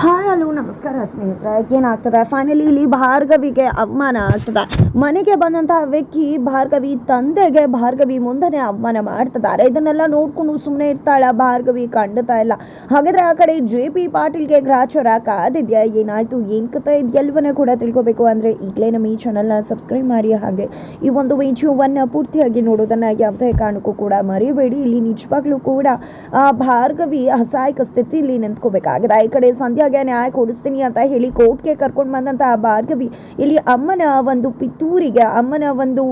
Hi hello ನಮಸ್ಕಾರ ಸ್ನೇಹಿತರೆ. ಏನಾಗ್ತದೆ? ಫೈನಲಿ ಇಲ್ಲಿ ಭಾರ್ಗವಿಗೆ ಅವಮಾನ ಆಗ್ತದೆ. ಮನೆಗೆ ಬಂದಂತಹ ವ್ಯಕ್ತಿ ಭಾರ್ಗವಿ ತಂದೆಗೆ ಭಾರ್ಗವಿ ಮುಂದೆನೆ ಅವಮಾನ ಮಾಡ್ತಿದ್ದಾರೆ. ಇದನ್ನೆಲ್ಲ ನೋಡ್ಕೊಂಡು ಸುಮ್ಮನೆ ಇರ್ತಾಳ ಭಾರ್ಗವಿ ಖಂಡಿತ ಇಲ್ಲ. ಹಾಗಾದ್ರೆ ಆ ಕಡೆ ಜೆ ಪಿ ಪಾಟೀಲ್ಗೆ ಗ್ರಾಚಾರ ಕಾದಿದ್ಯಾ? ಏನಾಯ್ತು? ಏನ್ ಕತ ಇದೆಲ್ಲವನ್ನ ಕೂಡ ತಿಳ್ಕೊಬೇಕು ಅಂದ್ರೆ ಈಗಲೇ ನಮ್ಮ ಈ ಚಾನಲ್ನ ಸಬ್ಸ್ಕ್ರೈಬ್ ಮಾಡಿ. ಹಾಗೆ ಈ ಒಂದು ವಿಡಿಯೋವನ್ನ ಪೂರ್ತಿಯಾಗಿ ನೋಡೋದನ್ನ ಯಾವುದೇ ಕಾರಣಕ್ಕೂ ಕೂಡ ಮರೆಯಬೇಡಿ ಇಲ್ಲಿ ನಿಜವಾಗ್ಲೂ ಕೂಡ, ಆ ಭಾರ್ಗವಿ ಅಸಹಾಯಕ ಸ್ಥಿತಿಯಲ್ಲಿ ನಿಂತ್ಕೋಬೇಕಾಗಿದೆ. ಈ ಕಡೆ ಸಂಧ್ಯಾಗೆ ನ್ಯಾಯ ಕೊಡಿಸ್ತೀನಿ ಅಂತ ಹೇಳಿ ಕೋರ್ಟ್ಗೆ ಕರ್ಕೊಂಡು ಬಂದಂತ ಆ ಭಾರ್ಗವಿ, ಇಲ್ಲಿ ಅಮ್ಮನ ಒಂದು ಪಿತೂರಿಗೆ, ಅಮ್ಮನ ಒಂದು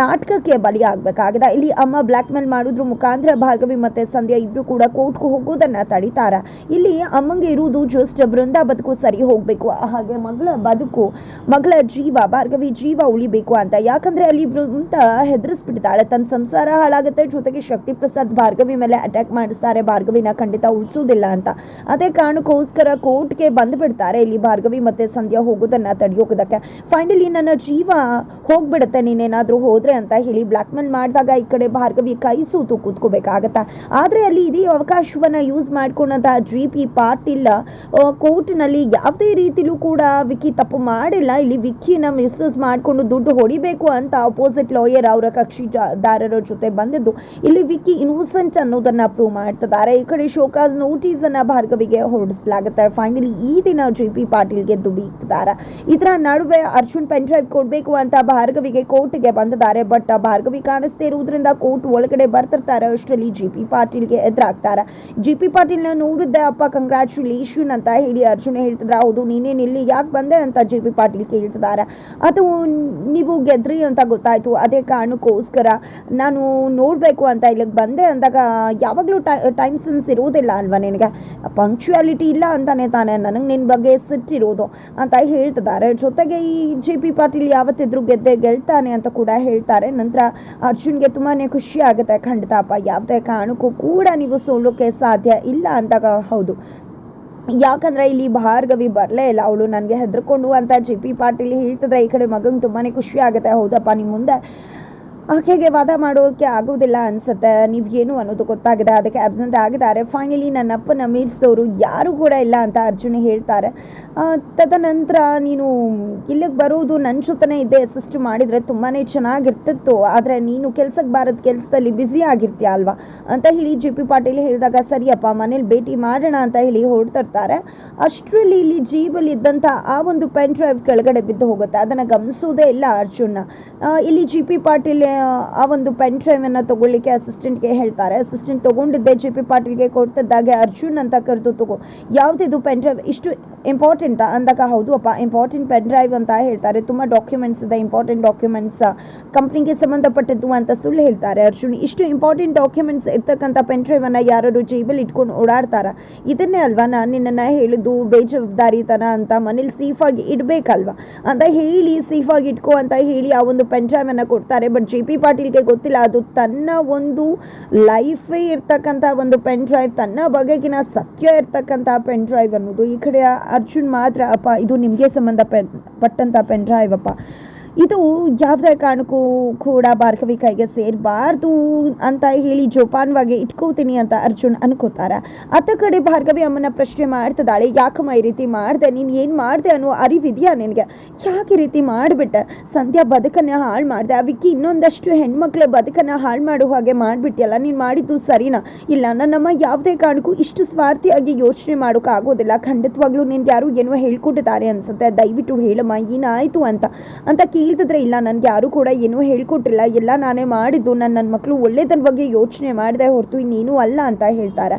ನಾಟಕಕ್ಕೆ ಬಲಿ ಆಗ್ಬೇಕಾಗಿದೆ. ಇಲ್ಲಿ ಅಮ್ಮ ಬ್ಲ್ಯಾಕ್ ಮೇಲ್ ಮಾಡಿದ್ರು, ಮುಖಾಂತರ ಭಾರ್ಗವಿ ಮತ್ತೆ ಸಂಧ್ಯಾ ಇಬ್ರು ಕೂಡ ಕೋರ್ಟ್ಗೆ ಹೋಗೋದನ್ನ ತಡಿತಾರ. ಇಲ್ಲಿ ಅಮ್ಮಂಗೆ ಇರುವುದು ಜಸ್ಟ್ ಬೃಂದ ಬದುಕು ಸರಿ ಹೋಗಬೇಕು. ಹಾಗೆ ಮಗಳ ಬದುಕು, ಮಗಳ ಜೀವ, ಭಾರ್ಗವಿ ಜೀವ ಉಳಿಬೇಕು ಅಂತ. ಯಾಕಂದ್ರೆ ಅಲ್ಲಿ ಬೃಂದ ಹೆದರಿಸ್ಬಿಡ್ತಾಳೆ. ತನ್ನ ಸಂಸಾರ ಹಾಳಾಗುತ್ತೆ, ಜೊತೆಗೆ ಶಕ್ತಿ ಪ್ರಸಾದ್ ಭಾರ್ಗವಿ ಮೇಲೆ ಅಟ್ಯಾಕ್ ಮಾಡಿಸ್ತಾರೆ. ಭಾರ್ಗವಿನ ಖಂಡಿತ ಉಳಿಸೋದಿಲ್ಲ ಅಂತ. ಅದೇ ಕಾರಣಕ್ಕೋಸ್ಕರ ಕೋರ್ಟ್ಗೆ ಬಂದ್ಬಿಡ್ತಾರೆ ಇಲ್ಲಿ ಭಾರ್ಗವಿ ಮತ್ತೆ ಸಂಧ್ಯಾ ಹೋಗೋದನ್ನ ತಡೆಯೋದಕ್ಕೆ ಫೈನಲಿ ನನ್ನ ಜೀವ ಹೋಗ್ಬಿಡುತ್ತೆ, ನೀನೇನಾದ್ರೂ ಹೋದ್ರೆ ಅಂತ ಹೇಳಿ ಬ್ಲ್ಯಾಕ್ ಮೇಲ್ ಮಾಡಿದಾಗ ಈ ಕಡೆ ಭಾರ್ಗವಿ ಕೈ ಸೂತು ಕೂತ್ಕೋಬೇಕಾಗತ್ತ? ಆದ್ರೆ ಅಲ್ಲಿ ಇದೇ ಅವಕಾಶವನ್ನ ಯೂಸ್ ಮಾಡ್ಕೊಂಡಂತ ಜಿ ಪಿ ಪಾಟೀಲ್ ಕೋರ್ಟ್ನಲ್ಲಿ ಯಾವುದೇ ರೀತಿಲೂ ಕೂಡ ವಿಕ್ಕಿ ತಪ್ಪು ಮಾಡಿಲ್ಲ. ಇಲ್ಲಿ ವಿಕ್ಕಿನ ಮಿಸ್ಯೂಸ್ ಮಾಡಿಕೊಂಡು ದುಡ್ಡು ಹೊಡಿಬೇಕು ಅಂತ ಅಪೋಸಿಟ್ ಲಾಯರ್ ಅವರ ಕಕ್ಷಿದಾರರ ಜೊತೆ ಬಂದಿದ್ದು. ಇಲ್ಲಿ ವಿಕಿ ಇನ್ನೋಸೆಂಟ್ ಅನ್ನೋದನ್ನ ಪ್ರೂವ್ ಮಾಡ್ತಿದ್ದಾರೆ. ಈ ಕಡೆ ಶೋಕಾಸ್ ನೋಟಿಸ್ ಅನ್ನ ಭಾರ್ಗವಿಗೆ ಹೊರಡಿಸಲಾಗುತ್ತೆ. ಫೈನಲಿ ಈ ದಿನ ಜೆ ಪಿ ಪಾಟೀಲ್ಗೆ ದುಡಿತಿದ್ದಾರೆ ಇದರ ನಡುವೆ ಅರ್ಜುನ್ ಪೆನ್ ಡ್ರೈವ್ ಕೊಡಬೇಕು ಅಂತ ಭಾರ್ಗವಿಗೆ ಕೋರ್ಟ್ಗೆ ಬಂದಿದ್ದಾರೆ. ಬಟ್ ಭಾರ್ಗವಿ ಕಾಣಿಸ್ತಾ ಇರುವುದರಿಂದ ಕೋರ್ಟ್ ಒಳಗಡೆ ಬರ್ತಿರ್ತಾರೆ. ಅಷ್ಟರಲ್ಲಿ ಜಿ ಪಿ ಪಾಟೀಲ್ಗೆ ಎದುರಾಗ್ತಾರೆ. ಜಿ ಪಿ ಪಾಟೀಲ್ನ ನೋಡಿದ್ದೆ ಅಪ್ಪ ಕಂಗ್ರ್ಯಾಚುಲೇಷನ್ ಅಂತ ಹೇಳಿ ಅರ್ಜುನ್ ಹೇಳ್ತಿದ್ರೆ. ಹೌದು ನೀನೇನು ಇಲ್ಲಿ ಯಾಕೆ ಬಂದೆ ಅಂತ ಜಿ ಪಿ ಪಾಟೀಲ್ ಕೇಳ್ತಿದ್ದಾರೆ. ಅದು ನೀವು ಗೆದ್ರಿ ಅಂತ ಗೊತ್ತಾಯಿತು. ಅದೇ ಕಾರಣಕ್ಕೋಸ್ಕರ ನಾನು ನೋಡಬೇಕು ಅಂತ ಇಲ್ಲಿಗೆ ಬಂದೆ ಅಂದಾಗ ಯಾವಾಗಲೂ ಟೈಮ್ ಸೆನ್ಸ್ ಇರುವುದಿಲ್ಲ ಅಲ್ವಾ ನಿನಗೆ? ಪಂಕ್ಚುಯಾಲಿಟಿ ಇಲ್ಲ ಅಂತಾನೆ ತಾನೇ ನನಗೆ ನಿನ್ನ ಬಗ್ಗೆ ಸಿಟ್ಟಿರೋದು ಅಂತ ಹೇಳ್ತಿದ್ದಾರೆ. ಜೊತೆಗೆ ಈ ಜೆ ಪಿ ಪಾಟೀಲ್ ಯಾವತ್ತಿದ್ರು ಗೆದ್ದೆ ಗೆಲ್ತಾನೆ ಅಂತ ಕೂಡ ಹೇಳ್ತಾರೆ. ನಂತರ ಅರ್ಜುನ್ಗೆ ತುಂಬಾ ಖುಷಿ ಆಗುತ್ತೆ. ಖಂಡಿತ ಅಪ್ಪ, ಯಾವುದೇ ಕಾರಣಕ್ಕೂ ಕೂಡ ನೀವು ಸೋಲೋಕ್ಕೆ ಸಾಧ್ಯ ಇಲ್ಲ ಅಂದಾಗ ಹೌದು. ಯಾಕಂದ್ರೆ ಇಲ್ಲಿ ಭಾರ್ಗವಿ ಬರಲೇ ಇಲ್ಲ. ಅವಳು ನನಗೆ ಹೆದರ್ಕೊಂಡು ಅಂತ ಜೆ ಪಿ ಪಾಟೀಲ್ ಹೇಳ್ತಿದ್ರೆ ಈ ಕಡೆ ಮಗಂಗೆ ತುಂಬಾ ಖುಷಿ ಆಗುತ್ತೆ. ಹೌದಪ್ಪ ನಿಮ್ಮ ಮುಂದೆ ಆಕೆಗೆ ವಾದ ಮಾಡೋಕ್ಕೆ ಆಗೋದಿಲ್ಲ ಅನ್ಸುತ್ತೆ. ನೀವೇನು ಅನ್ನೋದು ಗೊತ್ತಾಗಿದೆ ಅದಕ್ಕೆ ಆಬ್ಸೆಂಟ್ ಆಗಿದ್ದಾರೆ. ಫೈನಲಿ ನನ್ನ ಅಪ್ಪನ ಮೀರಿಸಿದವರು ಯಾರು ಕೂಡ ಇಲ್ಲ ಅಂತ ಅರ್ಜುನ್ ಹೇಳ್ತಾರೆ. ತದನಂತರ ನೀನು ಇಲ್ಲಿಗೆ ಬರೋದು ನನ್ನ ಜೊತೆನೇ ಇದ್ದೆ ಅಸಿಸ್ಟ್ ಮಾಡಿದರೆ ತುಂಬಾ ಚೆನ್ನಾಗಿರ್ತಿತ್ತು. ಆದರೆ ನೀನು ಕೆಲ್ಸಕ್ಕೆ ಬಾರದ ಕೆಲಸದಲ್ಲಿ ಬ್ಯುಸಿ ಆಗಿರ್ತೀಯ ಅಲ್ವಾ? ಅಂತ ಹೇಳಿ ಜೆ ಪಿ ಪಾಟೀಲ್ ಹೇಳಿದಾಗ, ಸರಿಯಪ್ಪ, ಮನೇಲಿ ಭೇಟಿ ಮಾಡೋಣ ಅಂತ ಹೇಳಿ ಹೊರಡ್ತಿರ್ತಾರೆ. ಅಷ್ಟರಲ್ಲಿ ಇಲ್ಲಿ ಜೀಬಲ್ಲಿ ಇದ್ದಂಥ ಆ ಒಂದು ಪೆನ್ ಡ್ರೈವ್ ಕೆಳಗಡೆ ಬಿದ್ದು ಹೋಗುತ್ತೆ. ಅದನ್ನು ಗಮನಿಸೋದೇ ಇಲ್ಲ ಅರ್ಜುನ್ನ. ಇಲ್ಲಿ ಜಿ ಪಿ ಪಾಟೀಲ್ ಆ, ಒಂದು ಪೆನ್ ಡ್ರೈವನ್ನು ತಗೊಳ್ಳಿಕ್ಕೆ ಅಸಿಸ್ಟೆಂಟ್ಗೆ ಹೇಳ್ತಾರೆ. ಅಸಿಸ್ಟೆಂಟ್ ತಗೊಂಡಿದ್ದೆ ಜೆ ಪಿ ಪಾಟೀಲ್ಗೆ ಕೊಡ್ತಿದ್ದಾಗೆ ಅರ್ಜುನ್ ಅಂತ ಕರೆದು ತಗೋ. ಯಾವುದಿದು ಪೆನ್ ಡ್ರೈವ್ ಇಷ್ಟು ಇಂಪಾರ್ಟೆಂಟ್ ಅಂದಾಗ ಹೌದು ಅಪ್ಪ ಇಂಪಾರ್ಟೆಂಟ್ ಪೆನ್ ಡ್ರೈವ್ ಅಂತ ಹೇಳ್ತಾರೆ. ತುಂಬ ಡಾಕ್ಯುಮೆಂಟ್ಸ್ ಇದೆ ಇಂಪಾರ್ಟೆಂಟ್ ಡಾಕ್ಯುಮೆಂಟ್ಸ್ ಕಂಪ್ನಿಗೆ ಸಂಬಂಧಪಟ್ಟದ್ದು ಅಂತ ಸುಳ್ಳು ಹೇಳ್ತಾರೆ ಅರ್ಜುನ್. ಇಷ್ಟು ಇಂಪಾರ್ಟೆಂಟ್ ಡಾಕ್ಯುಮೆಂಟ್ಸ್ ಇರ್ತಕ್ಕಂಥ ಪೆನ್ ಡ್ರೈವನ್ನು ಯಾರು ಜೇಬಲ್ಲಿ ಇಟ್ಕೊಂಡು ಓಡಾಡ್ತಾರ? ಇದನ್ನೇ ಅಲ್ವಾ ನಾನು ನಿನ್ನನ್ನು ಹೇಳಿದ್ದು ಬೇಜವಾಬ್ದಾರಿತನ ಅಂತ ಮನೇಲಿ ಸೇಫಾಗಿ ಇಡಬೇಕಲ್ವಾ? ಅಂತ ಹೇಳಿ ಸೇಫಾಗಿ ಇಟ್ಕೋ ಅಂತ ಹೇಳಿ ಆ ಒಂದು ಪೆನ್ ಡ್ರೈವನ್ನು ಕೊಡ್ತಾರೆ. ಬಟ್ ಜೆ ಪಿ ಪಾಟೀಲ್ಗೆ ಗೊತ್ತಿಲ್ಲ. ಅದು ತನ್ನ ಒಂದು ಲೈಫೇ ಇರ್ತಕ್ಕಂಥ ಒಂದು ಪೆನ್ ಡ್ರೈವ್ ತನ್ನ ಬಗೆಗಿನ ಸತ್ಯ ಇರ್ತಕ್ಕಂಥ ಪೆನ್ ಡ್ರೈವ್ ಅನ್ನೋದು. ಈ ಕಡೆ ಅರ್ಜುನ್ ಮಾತ್ರ, ಅಪ್ಪ, ಇದು ನಿಮಗೆ ಸಂಬಂಧ ಪಟ್ಟಂಥ ಪೆನ್ ಡ್ರೈವ್ ಅಪ್ಪ. ಇದು ಯಾವುದೇ ಕಾರಣಕ್ಕೂ ಕೂಡ ಭಾರ್ಗವಿ ಕೈಗೆ ಸೇರಬಾರ್ದು ಅಂತ ಹೇಳಿ ಜೋಪಾನವಾಗಿ ಇಟ್ಕೋತೀನಿ ಅಂತ ಅರ್ಜುನ್ ಅನ್ಕೋತಾರೆ. ಅತ್ತ ಕಡೆ ಭಾರ್ಗವಿ ಅಮ್ಮನ ಪ್ರಶ್ನೆ ಮಾಡ್ತಿದ್ದಾಳೆ, ಯಾಕಮ್ಮ ಈ ರೀತಿ ಮಾಡಿದೆ, ನೀನು ಏನು ಮಾಡಿದೆ ಅನ್ನೋ ಅರಿವಿದೆಯಾ ನಿನಗೆ? ಯಾಕೆ ಈ ರೀತಿ ಮಾಡಿಬಿಟ್ಟೆ? ಸಂಧ್ಯಾ ಬದುಕನ್ನು ಹಾಳು ಮಾಡಿದೆ ವಿಕ್ಕಿ ಇನ್ನೊಂದಷ್ಟು ಹೆಣ್ಮಕ್ಳ ಬದುಕನ್ನು ಹಾಳು ಮಾಡೋ ಹಾಗೆ ಮಾಡಿಬಿಟ್ಟಿಯಲ್ಲ ನೀನು ಮಾಡಿದ್ದು ಸರಿನಾ? ಇಲ್ಲ, ನನ್ನಮ್ಮ ಯಾವುದೇ ಕಾರಣಕ್ಕೂ ಇಷ್ಟು ಸ್ವಾರ್ಥಿಯಾಗಿ ಯೋಚನೆ ಮಾಡೋಕ್ಕಾಗೋದಿಲ್ಲ ಖಂಡಿತವಾಗ್ಲೂ ನಿನ್ಗೆ ಯಾರು ಏನೋ ಹೇಳ್ಕೊಟ್ಟಿದ್ದಾರೆ ಅನ್ಸುತ್ತೆ. ದಯವಿಟ್ಟು ಹೇಳಮ್ಮ, ಏನಾಯಿತು ಅಂತ. ಅಂತ ಕೇಳ್ತಿದ್ರೆ ಇಲ್ಲ, ನನಗೆ ಯಾರು ಕೂಡ ಏನೂ ಹೇಳ್ಕೊಟ್ಟಿಲ್ಲ. ಎಲ್ಲ ನಾನೇ ಮಾಡಿದ್ದು, ನಾನು ನನ್ನ ಮಕ್ಕಳು ಒಳ್ಳೇದನ್ನ ಬಗ್ಗೆ ಯೋಚನೆ ಮಾಡಿದೆ ಹೊರತು ಇನ್ನೇನು ಅಲ್ಲ ಅಂತ ಹೇಳ್ತಾರೆ.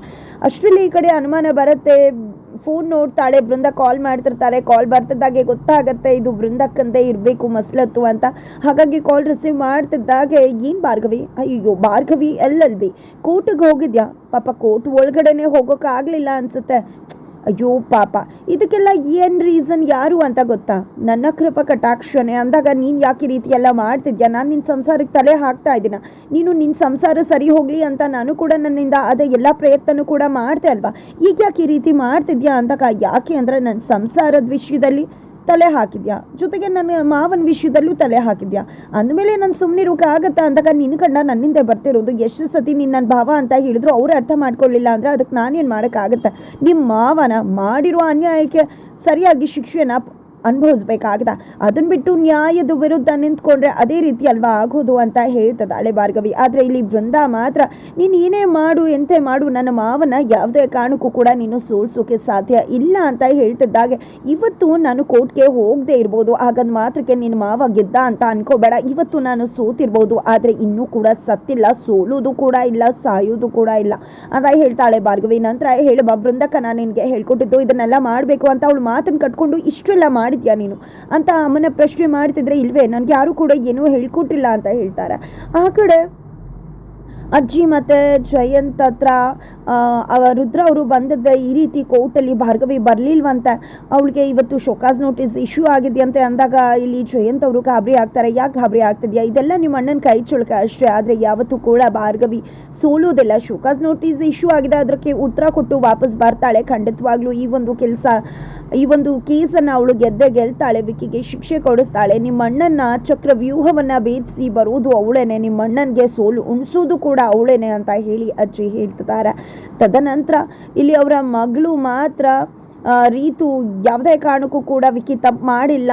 ಅಷ್ಟರಲ್ಲಿ ಈ ಕಡೆ ಅನುಮಾನ ಬರುತ್ತೆ. ಫೋನ್ ನೋಡ್ತಾಳೆ, ಬೃಂದ ಕಾಲ್ ಮಾಡ್ತಿರ್ತಾರೆ. ಕಾಲ್ ಬರ್ತಿದ್ದಾಗೆ ಗೊತ್ತಾಗತ್ತೆ, ಇದು ಬೃಂದಕ್ಕಂದೇ ಇರಬೇಕು ಮಸ್ಲತ್ತು ಅಂತ. ಹಾಗಾಗಿ ಕಾಲ್ ರಿಸೀವ್ ಮಾಡ್ತಿದ್ದಾಗೆ, ಏನು ಭಾರ್ಗವಿ? ಅಯ್ಯೋ, ಭಾರ್ಗವಿ ಎಲ್ಲಲ್ವಿ ಕೋರ್ಟಿಗೆ ಹೋಗಿದ್ಯಾ? ಪಾಪ ಕೋರ್ಟ್ ಒಳಗಡೆನೆ ಹೋಗೋಕ್ಕಾಗಲಿಲ್ಲ ಅನ್ಸುತ್ತೆ. ಅಯ್ಯೋ ಪಾಪ. ಇದಕ್ಕೆಲ್ಲ ಏನು ರೀಸನ್ ಯಾರು ಅಂತ ಗೊತ್ತಾ? ನನ್ನ ಕೃಪ ಕಟಾಕ್ಷಣೆ ಅಂದಾಗ ನೀನು ಯಾಕೆ ಈ ರೀತಿ ಎಲ್ಲ ಮಾಡ್ತಿದ್ಯಾ? ನಾನು ನಿನ್ನ ಸಂಸಾರಕ್ಕೆ ತಲೆ ಹಾಕ್ತಾ ಇದ್ದೀನ? ನೀನು ನಿನ್ನ ಸಂಸಾರ ಸರಿ ಹೋಗಲಿ ಅಂತ ನಾನು ಕೂಡ ನನ್ನಿಂದ ಅದೇ ಎಲ್ಲ ಪ್ರಯತ್ನನೂ ಕೂಡ ಮಾಡ್ತೆ ಅಲ್ವಾ? ಈಗ ಯಾಕೆ ಈ ರೀತಿ ಮಾಡ್ತಿದ್ಯಾ ಅಂದಾಗ ಯಾಕೆ ಅಂದರೆ ನನ್ನ ಸಂಸಾರದ ವಿಷಯದಲ್ಲಿ ತಲೆ ಹಾಕಿದ್ಯಾ? ಜೊತೆಗೆ ನನ್ನ ಮಾವನ ವಿಷಯದಲ್ಲೂ ತಲೆ ಹಾಕಿದ್ಯಾ? ಅಂದಮೇಲೆ ನಾನು ಸುಮ್ಮನಿರೋಕೆ ಆಗತ್ತಾ ಅಂದಾಗ ನಿನ್ನ ಕಂಡ ನನ್ನಿಂದ ಬರ್ತಿರೋದು. ಎಷ್ಟು ಸತಿ ನಿನ್ನ ನನ್ನ ಭಾವ ಅಂತ ಹೇಳಿದ್ರು ಅವ್ರು ಅರ್ಥ ಮಾಡ್ಕೊಳ್ಳಿಲ್ಲ ಅಂದರೆ ಅದಕ್ಕೆ ನಾನೇನು ಮಾಡೋಕ್ಕಾಗತ್ತೆ? ನಿಮ್ಮ ಮಾವನ ಮಾಡಿರೋ ಅನ್ಯಾಯಕ್ಕೆ ಸರಿಯಾಗಿ ಶಿಕ್ಷೆನ ಅನುಭವಿಸ್ಬೇಕಾಗದ. ಅದನ್ನ ಬಿಟ್ಟು ನ್ಯಾಯದ ವಿರುದ್ಧ ನಿಂತ್ಕೊಂಡ್ರೆ ಅದೇ ರೀತಿ ಅಲ್ವಾ ಆಗೋದು ಅಂತ ಹೇಳ್ತದಾಳೆ ಭಾರ್ಗವಿ. ಆದರೆ ಇಲ್ಲಿ ಬೃಂದ ಮಾತ್ರ, ನೀನು ಏನೇ ಮಾಡು, ಎಂತೆ ಮಾಡು, ನನ್ನ ಮಾವನ ಯಾವುದೇ ಕಾರಣಕ್ಕೂ ಕೂಡ ನೀನು ಸೋಲ್ಸೋಕೆ ಸಾಧ್ಯ ಇಲ್ಲ ಅಂತ ಹೇಳ್ತಿದ್ದಾಗೆ ಇವತ್ತು ನಾನು ಕೋರ್ಟ್ಗೆ ಹೋಗದೆ ಇರ್ಬೋದು. ಹಾಗಂದ್ ಮಾತ್ರಕ್ಕೆ ನಿನ್ನ ಮಾವ ಗೆದ್ದ ಅಂತ ಅನ್ಕೋಬೇಡ. ಇವತ್ತು ನಾನು ಸೋತಿರ್ಬೋದು. ಆದರೆ ಇನ್ನೂ ಕೂಡ ಸತ್ತಿಲ್ಲ, ಸೋಲೋದು ಕೂಡ ಇಲ್ಲ, ಸಾಯೋದು ಕೂಡ ಇಲ್ಲ. ಅಂತ ಹೇಳ್ತಾಳೆ ಭಾರ್ಗವಿ. ನಂತರ ಹೇಳುವ ಬೃಂದಕ್ಕ ನಾನು ನಿನಗೆ ಹೇಳ್ಕೊಟ್ಟಿದ್ದು ಇದನ್ನೆಲ್ಲ ಮಾಡಬೇಕು ಅಂತ ಅವಳು ಮಾತನ್ನು ಕಟ್ಕೊಂಡು ಇಷ್ಟೆಲ್ಲ ಮಾಡಿದ್ಯಾ ನೀನು? ಅಂತ ಅಮ್ಮನ ಪ್ರಶ್ನೆ ಮಾಡ್ತಿದ್ರೆ ಇಲ್ವೇ? ನನಗೆ ಯಾರು ಕೂಡ ಏನೂ ಹೇಳ್ಕೊಟ್ಟಿಲ್ಲ ಅಂತ ಹೇಳ್ತಾರೆ. ಆ ಕಡೆ ಅಜ್ಜಿ ಮತ್ತು ಜಯಂತ್ ಹತ್ರ ರುದ್ರ ಅವರು ಬಂದದ್ದೆ ಈ ರೀತಿ ಕೋರ್ಟಲ್ಲಿ ಭಾರ್ಗವಿ ಬರಲಿಲ್ವಂತೆ. ಅವಳಿಗೆ ಇವತ್ತು ಶೋಕಾಸ್ ನೋಟಿಸ್ ಇಶ್ಯೂ ಆಗಿದೆಯಂತೆ ಅಂದಾಗ ಇಲ್ಲಿ ಜಯಂತ್ ಅವರು ಗಾಬರಿ ಆಗ್ತಾರೆ. ಯಾಕೆ ಗಾಬರಿ ಆಗ್ತಿದ್ಯಾ? ಇದೆಲ್ಲ ನಿಮ್ಮ ಅಣ್ಣನ ಕೈ ಚುಳಕ ಅಷ್ಟೇ. ಆದರೆ ಯಾವತ್ತೂ ಕೂಡ ಭಾರ್ಗವಿ ಸೋಲೋದಿಲ್ಲ ಶೋಕಾಸ್ ನೋಟಿಸ್ ಇಶ್ಯೂ ಆಗಿದೆ. ಅದಕ್ಕೆ ಉತ್ತರ ಕೊಟ್ಟು ವಾಪಸ್ ಬರ್ತಾಳೆ. ಖಂಡಿತವಾಗ್ಲೂ ಈ ಒಂದು ಕೆಲಸ, ಈ ಒಂದು ಕೇಸನ್ನು ಅವಳು ಗೆದ್ದೆ ಗೆಲ್ತಾಳೆ. ವಿಕ್ಕಿಗೆ ಶಿಕ್ಷೆ ಕೊಡಿಸ್ತಾಳೆ. ನಿಮ್ಮ ಅಣ್ಣನ ಚಕ್ರ ವ್ಯೂಹವನ್ನು ಭೇದಿಸಿ ಬರುವುದು ಅವಳೇನೆ. ನಿಮ್ಮ ಅಣ್ಣನಿಗೆ ಸೋಲು ಉಣಿಸೋದು ಕೂಡ ಅವಳೇನೆ ಅಂತ ಹೇಳಿ ಅಜ್ಜಿ ಹೇಳ್ತಿದ್ದಾರೆ. ತದನಂತರ ಇಲ್ಲಿ ಅವರ ಮಗಳು ಮಾತ್ರ ರೀತು ಯಾವುದೇ ಕಾರಣಕ್ಕೂ ಕೂಡ ವಿಕ್ಕಿ ತಪ್ಪು ಮಾಡಿಲ್ಲ.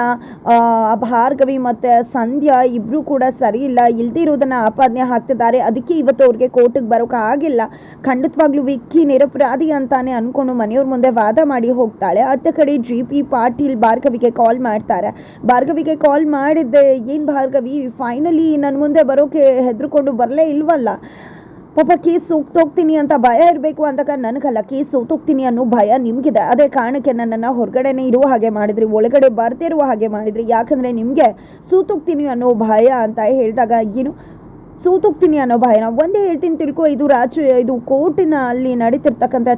ಭಾರ್ಗವಿ ಮತ್ತು ಸಂಧ್ಯಾ ಇಬ್ಬರೂ ಕೂಡ ಸರಿ ಇಲ್ಲ. ಇಲ್ದಿರೋದನ್ನ ಆಪಾದನೆ ಹಾಕ್ತಿದ್ದಾರೆ. ಅದಕ್ಕೆ ಇವತ್ತು ಅವ್ರಿಗೆ ಕೋರ್ಟಿಗೆ ಬರೋಕೆ ಆಗಿಲ್ಲ. ಖಂಡಿತವಾಗ್ಲೂ ವಿಕ್ಕಿ ನಿರಪರಾಧಿ ಅಂತಾನೆ ಅಂದ್ಕೊಂಡು ಮನೆಯವ್ರ ಮುಂದೆ ವಾದ ಮಾಡಿ ಹೋಗ್ತಾಳೆ. ಅತ್ತ ಕಡೆ ಜಿ ಪಿ ಪಾಟೀಲ್ ಭಾರ್ಗವಿಗೆ ಕಾಲ್ ಮಾಡ್ತಾರೆ. ಭಾರ್ಗವಿಗೆ ಕಾಲ್ ಮಾಡಿದ್ದೆ, ಏನು ಭಾರ್ಗವಿ ಫೈನಲಿ ನನ್ನ ಮುಂದೆ ಬರೋಕೆ ಹೆದರ್ಕೊಂಡು ಬರಲೇ ಇಲ್ವಲ್ಲ? ಪಾಪ ಕೇಸ್ ಸೂಕ್ತೋಗ್ತೀನಿ ಅಂತ ಭಯ ಇರಬೇಕು ಅಂದಾಗ ನನಗಲ್ಲ, ಕೇಸ್ ಸೋತೋಗ್ತೀನಿ ಅನ್ನೋ ಭಯ ನಿಮಗಿದೆ. ಅದೇ ಕಾರಣಕ್ಕೆ ನನ್ನನ್ನು ಹೊರಗಡೆನೇ ಇರುವ ಹಾಗೆ ಮಾಡಿದ್ರಿ, ಒಳಗಡೆ ಬರ್ತಿರುವ ಹಾಗೆ ಮಾಡಿದ್ರಿ. ಯಾಕಂದರೆ ನಿಮಗೆ ಸೂತೋಗ್ತೀನಿ ಅನ್ನೋ ಭಯ ಅಂತ ಹೇಳಿದಾಗ ಏನು ಸೋತೋಗ್ತೀನಿ ಅನ್ನೋ ಭಯನ. ಒಂದೇ ಹೇಳ್ತೀನಿ ತಿಳ್ಕೊ, ಇದು ರಾಜ, ಇದು ಕೋರ್ಟಿನ ಅಲ್ಲಿ ನಡೀತಿರ್ತಕ್ಕಂಥ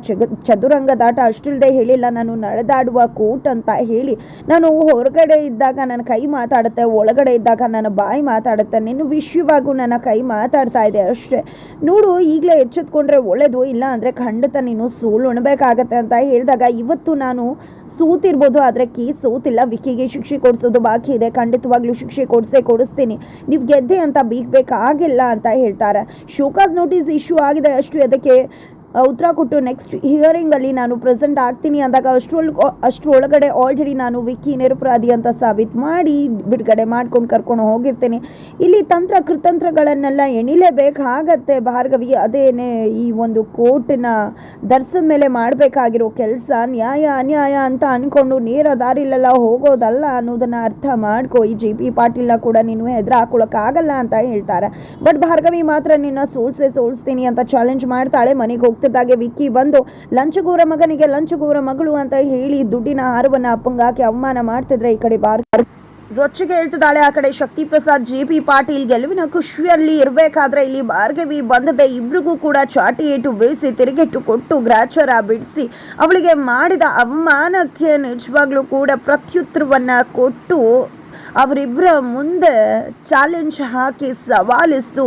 ಚದುರಂಗದಾಟ ಅಷ್ಟಿಲ್ಲದೆ ಹೇಳಿಲ್ಲ. ನಾನು ನಡೆದಾಡುವ ಕೋರ್ಟ್ ಅಂತ ಹೇಳಿ, ನಾನು ಹೊರಗಡೆ ಇದ್ದಾಗ ನನ್ನ ಕೈ ಮಾತಾಡುತ್ತೆ, ಒಳಗಡೆ ಇದ್ದಾಗ ನನ್ನ ಬಾಯಿ ಮಾತಾಡುತ್ತೆ. ನಿನ್ನ ವಿಷಯವಾಗೂ ನನ್ನ ಕೈ ಮಾತಾಡ್ತಾ ಇದೆ ಅಷ್ಟೇ. ನೋಡು, ಈಗಲೇ ಎಚ್ಚೆತ್ಕೊಂಡ್ರೆ ಒಳ್ಳೇದು ಇಲ್ಲ ಅಂದರೆ ಖಂಡಿತ ನೀನು ಸೋಲು ಉಣ್ಬೇಕಾಗತ್ತೆ ಅಂತ ಹೇಳಿದಾಗ ಇವತ್ತು ನಾನು ಸೋತಿರ್ಬೋದು, ಆದರೆ ಕೇಸ್ ಸೋತಿಲ್ಲ ವಿಕಿಗೆ ಶಿಕ್ಷೆ ಕೊಡಿಸೋದು ಬಾಕಿ ಇದೆ. ಖಂಡಿತವಾಗ್ಲೂ ಶಿಕ್ಷೆ ಕೊಡಿಸೇ ಕೊಡಿಸ್ತೀನಿ. ನೀವು ಗೆದ್ದೆ ಅಂತ ಬೀಗಬೇಕಾಗಿಲ್ಲ ಅಂತ ಹೇಳ್ತಾರೆ. ಶೋಕಾಸ್ ನೋಟಿಸ್ ಇಶ್ಯೂ ಆಗಿದೆ ಅಷ್ಟು, ಅದಕ್ಕೆ ಉತ್ತರ ಕೊಟ್ಟು ನೆಕ್ಸ್ಟ್ ಹಿಯರಿಂಗಲ್ಲಿ ನಾನು ಪ್ರೆಸೆಂಟ್ ಆಗ್ತೀನಿ ಅಂದಾಗ ಅಷ್ಟರೊಳಗೆ ಅಷ್ಟರೊಳಗಡೆ ಆಲ್ರೆಡಿ ನಾನು ವಿಕ್ಕಿ ನಿರಪರಾಧಿ ಅಂತ ಸಾಬೀತು ಮಾಡಿ ಬಿಡುಗಡೆ ಮಾಡ್ಕೊಂಡು ಕರ್ಕೊಂಡು ಹೋಗಿರ್ತೀನಿ. ಇಲ್ಲಿ ತಂತ್ರ ಕೃತಂತ್ರಗಳನ್ನೆಲ್ಲ ಎಣಿಲೇಬೇಕಾಗತ್ತೆ ಭಾರ್ಗವಿ. ಅದೇನೇ ಈ ಒಂದು ಕೋರ್ಟ್ನ ದರ್ಸದ ಮೇಲೆ ಮಾಡಬೇಕಾಗಿರೋ ಕೆಲಸ ನ್ಯಾಯ ಅನ್ಯಾಯ ಅಂತ ಅಂದ್ಕೊಂಡು ನೇರ ದಾರಿಲೆಲ್ಲ ಹೋಗೋದಲ್ಲ ಅನ್ನೋದನ್ನು ಅರ್ಥ ಮಾಡ್ಕೋ. ಈ ಜಿ ಪಿ ಪಾಟೀಲ್ನ ಕೂಡ ನೀನು ಹೆದ್ರ ಹಾಕೊಳಕ್ಕಾಗಲ್ಲ ಅಂತ ಹೇಳ್ತಾರೆ. ಬಟ್ ಭಾರ್ಗವಿ ಮಾತ್ರ ನಿನ್ನ ಸೋಲ್ಸೆ ಸೋಲ್ಸ್ತೀನಿ ಅಂತ ಚಾಲೆಂಜ್ ಮಾಡ್ತಾಳೆ. ಮನೆಗೆ ಹೋಗ್ತಿದ್ದಾಗೆ ವಿಕ್ಕಿ ಬಂದು, ಲಂಚಗೂರ ಮಗನಿಗೆ ಲಂಚಗೂರ ಮಗಳು ಅಂತ ಹೇಳಿ ದುಡ್ಡಿನ ಹಾರವನ್ನ ಅಪ್ಪಂಗ ಹಾಕಿ ಅವಮಾನ ಮಾಡ್ತಿದ್ರೆ ಈ ಕಡೆ ಬಾರ್ ರೊಚ್ಚಿಗೆ ಹೇಳ್ತಿದ್ದಾಳೆ ಆ ಕಡೆ ಶಕ್ತಿ ಪ್ರಸಾದ್ ಜೆ ಪಿ ಪಾಟೀಲ್ ಗೆಲುವಿನ ಖುಷಿಯಲ್ಲಿ ಇರಬೇಕಾದ್ರೆ ಇಲ್ಲಿ ಭಾರ್ಗವಿ ಬಂದದೆ ಇಬ್ರಿಗೂ ಕೂಡ ಚಾಟಿ ಏಟು ಬೀಳಿಸಿ, ತಿರುಗೇಟು ಕೊಟ್ಟು ಗ್ರಾಚರ ಬಿಡಿಸಿ, ಅವಳಿಗೆ ಮಾಡಿದ ಅವಮಾನಕ್ಕೆ ನಿಜವಾಗ್ಲೂ ಕೂಡ ಪ್ರತ್ಯುತ್ತರವನ್ನ ಕೊಟ್ಟು ಅವರಿಬ್ಬರ ಮುಂದೆ ಚಾಲೆಂಜ್ ಹಾಕಿ ಸವಾಲಿಸ್ತು.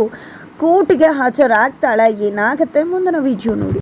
ಕೋರ್ಟ್ಗೆ ಹಾಜರಾಗ್ತಾಳೆ ಏನಾಗುತ್ತೆ ಮುಂದಿನ ವಿಡಿಯೋ ನೋಡಿ.